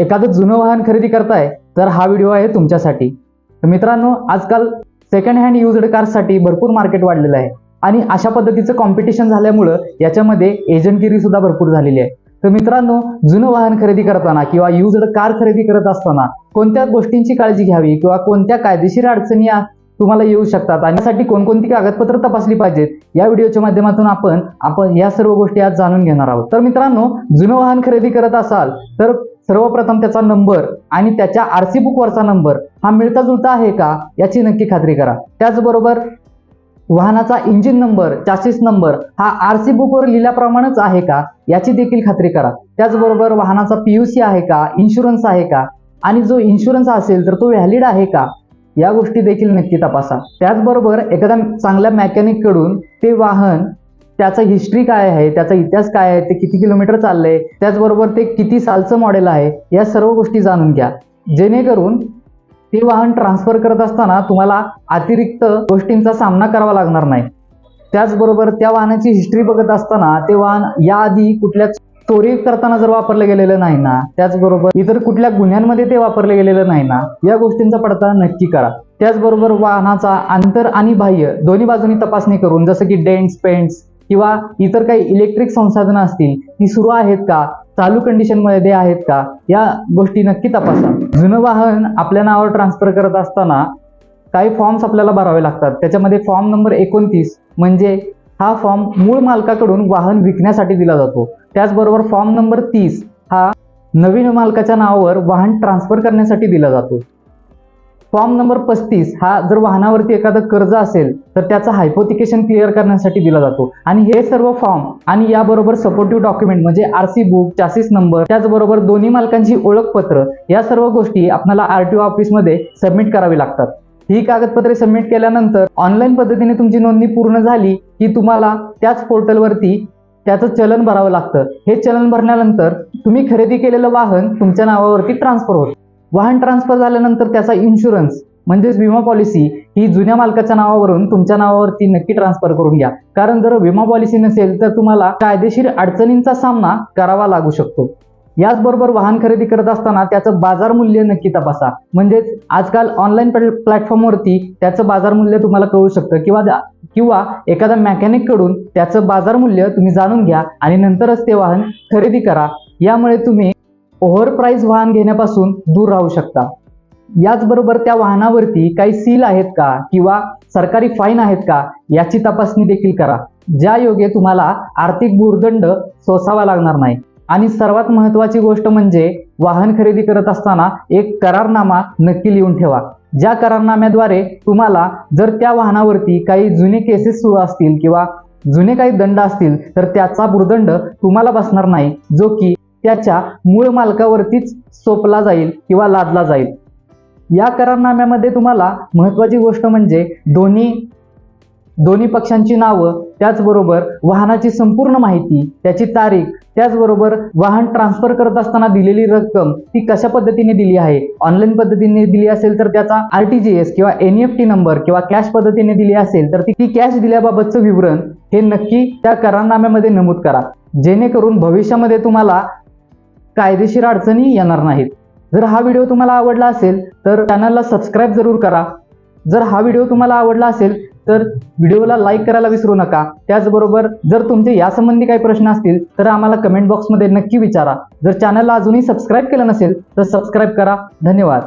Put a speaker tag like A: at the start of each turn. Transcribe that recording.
A: एखादं जुनं वाहन खरेदी करताय तर हा व्हिडिओ आहे तुमच्यासाठी. मित्रांनो आजकाल सेकंड हँड युज्ड कारसाठी भरपूर मार्केट वाढलेलं आहे. आणि अशा पद्धतीचं कॉम्पिटिशन झाल्यामुळं याच्यामध्ये एजंटगिरी सुद्धा भरपूर झालेली आहे. तर मित्रांनो जुनं वाहन खरेदी करताना किंवा युज्ड कार खरेदी करत असताना कोणत्या गोष्टींची काळजी घ्यावी किंवा कोणत्या कायदेशीर अडचणी तुम्हाला येऊ शकतात? आणि यासाठी कोणकोणती कागदपत्र तपासली पाहिजेत? या व्हिडिओच्या माध्यमातून आपण आपण या सर्व गोष्टी आज जाणून घेणार आहोत. तर मित्रांनो जुनं वाहन खरेदी करत असाल तर सर्वप्रथम त्याचा नंबर आणि त्याच्या आरसी बुकवरचा नंबर हा मिळता जुळता आहे का याची नक्की खात्री करा. त्याचबरोबर वाहनाचा इंजिन नंबर चासिस नंबर हा आर सी बुकवर लिहिल्याप्रमाणेच आहे का याची देखील खात्री करा. त्याचबरोबर वाहनाचा पी यू सी आहे का इन्शुरन्स आहे का आणि जो इन्शुरन्स असेल तर तो व्हॅलिड आहे का या गोष्टी देखील नक्की तपासा. त्याचबरोबर एखाद्या चांगल्या मेकॅनिककडून ते वाहन त्याचा हिस्ट्री काय आहे? त्याचा इतिहास काय आहे? ते किती किलोमीटर चाललंय? त्याचबरोबर ते किती सालचं मॉडेल आहे? या सर्व गोष्टी जाणून घ्या. जेणेकरून ते वाहन ट्रान्सफर करत असताना तुम्हाला अतिरिक्त गोष्टींचा सामना करावा लागणार नाही. त्याचबरोबर त्या वाहनाची हिस्ट्री बघत असताना ते वाहन याआधी कुठल्या चोरी करताना जर वापरलं गेलेलं नाही ना त्याचबरोबर इतर कुठल्या गुन्ह्यांमध्ये ते वापरलं गेलेलं नाही ना या गोष्टींचा पडताळा नक्की करा. त्याचबरोबर वाहनाचा आंतर आणि बाह्य दोन्ही बाजूनी तपासणी करून जसं की डेंट्स पेंट्स किंवा इतर काही इलेक्ट्रिक संसाधनं असतील ती सुरू आहेत का? चालू कंडिशनमध्ये आहेत का? या गोष्टी नक्की तपासा. जुनं वाहन आपल्या नावावर ट्रान्सफर करत असताना काही फॉर्म्स आपल्याला भरावे लागतात. त्याच्यामध्ये फॉर्म नंबर एकोणतीस म्हणजे हा फॉर्म मूळ मालकाकडून वाहन विकण्यासाठी दिला जातो. त्याचबरोबर फॉर्म नंबर तीस हा नवीन मालकाच्या नावावर वाहन ट्रान्सफर करण्यासाठी दिला जातो. फॉर्म नंबर पस्तीस हा जर वाहनावरती एखादं कर्ज असेल तर त्याचं हायपोथिकेशन क्लिअर करण्यासाठी दिला जातो. आणि हे सर्व फॉर्म आणि याबरोबर सपोर्टिव्ह डॉक्युमेंट म्हणजे आरसी बुक चासीस नंबर त्याचबरोबर दोन्ही मालकांची ओळखपत्र या सर्व गोष्टी आपल्याला आरटीओ ऑफिसमध्ये सबमिट करावी लागतात. ही कागदपत्रे सबमिट केल्यानंतर ऑनलाईन पद्धतीने तुमची नोंदणी पूर्ण झाली की तुम्हाला त्याच पोर्टलवरती त्याचं चलन भरावं लागतं. हे चलन भरल्यानंतर तुम्ही खरेदी केलेलं वाहन तुमच्या नावावरती ट्रान्सफर होतं. वाहन ट्रान्सफर झाल्यानंतर त्याचा इन्शुरन्स म्हणजेच विमा पॉलिसी ही जुन्या मालकाच्या नावावरून तुमच्या नावावरती नक्की ट्रान्सफर करून घ्या. कारण जर विमा पॉलिसी नसेल तर तुम्हाला कायदेशीर अडचणींचा सामना करावा लागू शकतो. याचबरोबर वाहन खरेदी करत असताना त्याचं बाजार मूल्य नक्की तपासा. म्हणजेच आजकाल ऑनलाईन प्लॅटफॉर्मवरती त्याचं बाजार मूल्य तुम्हाला कळू शकतं. किंवा किंवा एखाद्या मेकॅनिककडून त्याचं बाजार मूल्य तुम्ही जाणून घ्या आणि नंतरच ते वाहन खरेदी करा. यामुळे तुम्ही ओव्हर प्राईज वाहन घेण्यापासून दूर राहू शकता. याचबरोबर त्या वाहनावरती काही सील आहेत का किंवा सरकारी फाईन आहेत का याची तपासणी देखील करा. ज्या योगे तुम्हाला आर्थिक भूर्दंड सोसावा लागणार नाही. आणि सर्वात महत्वाची गोष्ट म्हणजे वाहन खरेदी करत असताना एक करारनामा नक्की लिहून ठेवा. ज्या करारनाम्याद्वारे तुम्हाला जर त्या वाहनावरती काही जुने केसेस सुरू असतील किंवा जुने काही दंड असतील तर त्याचा भूर्दंड तुम्हाला बसणार नाही जो की त्याच्या मूळ मालकावरतीच सोपला जाईल किंवा लादला जाईल. या करारनाम्यामध्ये तुम्हाला महत्वाची गोष्ट म्हणजे दोन्ही दोन्ही पक्षांची नावं त्याचबरोबर वाहनाची संपूर्ण माहिती त्याची तारीख त्याचबरोबर वाहन ट्रान्सफर करत असताना दिलेली रक्कम ती कशा पद्धतीने दिली आहे? ऑनलाईन पद्धतीने दिली असेल तर त्याचा आर टी जी एस किंवा एन एफ टी नंबर किंवा कॅश पद्धतीने दिली असेल तर ती कॅश दिल्याबाबतचं विवरण हे नक्की त्या करारनाम्यामध्ये नमूद करा. जेणेकरून भविष्यामध्ये तुम्हाला कायदेशीर अडचणी येणार नाहीत. जर हा व्हिडिओ तुम्हाला आवडला असेल तर चॅनलला सबस्क्राईब जरूर करा. जर हा व्हिडिओ तुम्हाला आवडला असेल तर व्हिडिओला लाईक करायला विसरू नका. त्याचबरोबर जर तुमचे यासंबंधी काही प्रश्न असतील तर आम्हाला कमेंट बॉक्समध्ये नक्की विचारा. जर चॅनलला अजूनही सबस्क्राईब केलं नसेल तर सबस्क्राईब करा. धन्यवाद.